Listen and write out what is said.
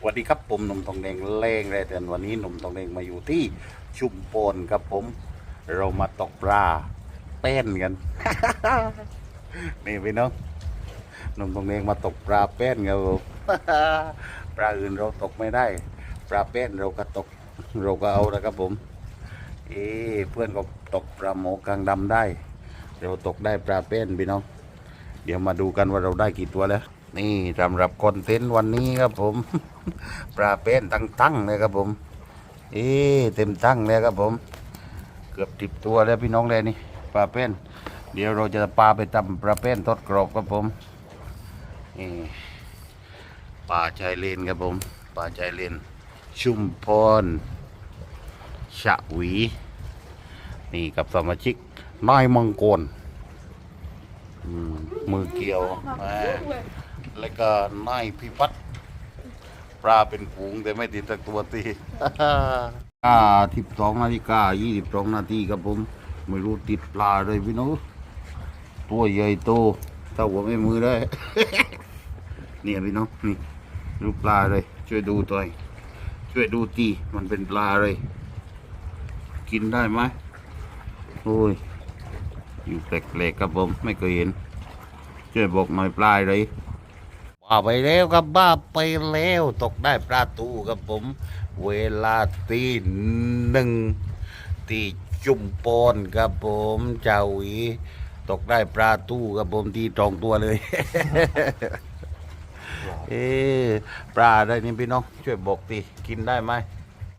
สวัสดีครับผมหนุ่มทองแดงเล่งเลยเตือนวันนี้หนุ่มทองแดงมาอยู่ที่ชุมพรครับผม เรามาตกปลาเป้นกัน นี่พี่น้องหนุ่มทองแดงมาตกปลาเป้นครับผมปลาอื่นเราตกไม่ได้ ปลาเป้นเราก็ตกเราก็เอานะครับผม เอ๊เพื่อนก็ตกปลาหมอกลางดำได้ เราตกได้ปลาเป้นพี่น้อง เดี๋ยวมาดูกันว่าเราได้กี่ตัวแล้ว นี่สำหรับคอนเทนต์วันนี้ครับผม ปลาเป็นตั้งๆเลยครับผม เอ๊ะเต็มตั้งเลยครับผม เกือบติบตัวแล้วพี่น้องเลยนี่ปลาเป็นเดี๋ยวเราจะปลาไปตำปลาเป็นทอดกรอบครับผมนี่ปลาชายเลนครับผมปลาชายเลน ชุมพรชะหวี นี่กับสมาชิกนายมังกรมมือเกี่ยวอ่า แล้วก็นายพิพัฒน์ปลาเป็นฝูงแต่ไม่ติดตัวตี อ่าทิบสองนาฬิกายี่สิบสองนาทีครับผม ไม่รู้ติดปลาเลยพี่น้องตัวใหญ่โตเท่าหัวไม่มือได้ เนี่ยพี่น้องนี่ดูปปลาเลย ช่วยดูตัวช่วยดูตีมันเป็นปลาเลย กินได้ไหมโอ้ยอยู่แปลกๆครับผมไม่เคยเห็นช่วยบอกหน่อยปลายเลย บ้าไปแล้วครับบ้าไปแล้วตกได้ปลาตูครับผม เวลาตีหนึ่งตีจุ่มปอนครับผมเจ้าวีตกได้ปลาตู้ครับผมตีตรงตัวเลย เออปลาได้นี่พี่น้องช่วยบอกตีกินได้ไหม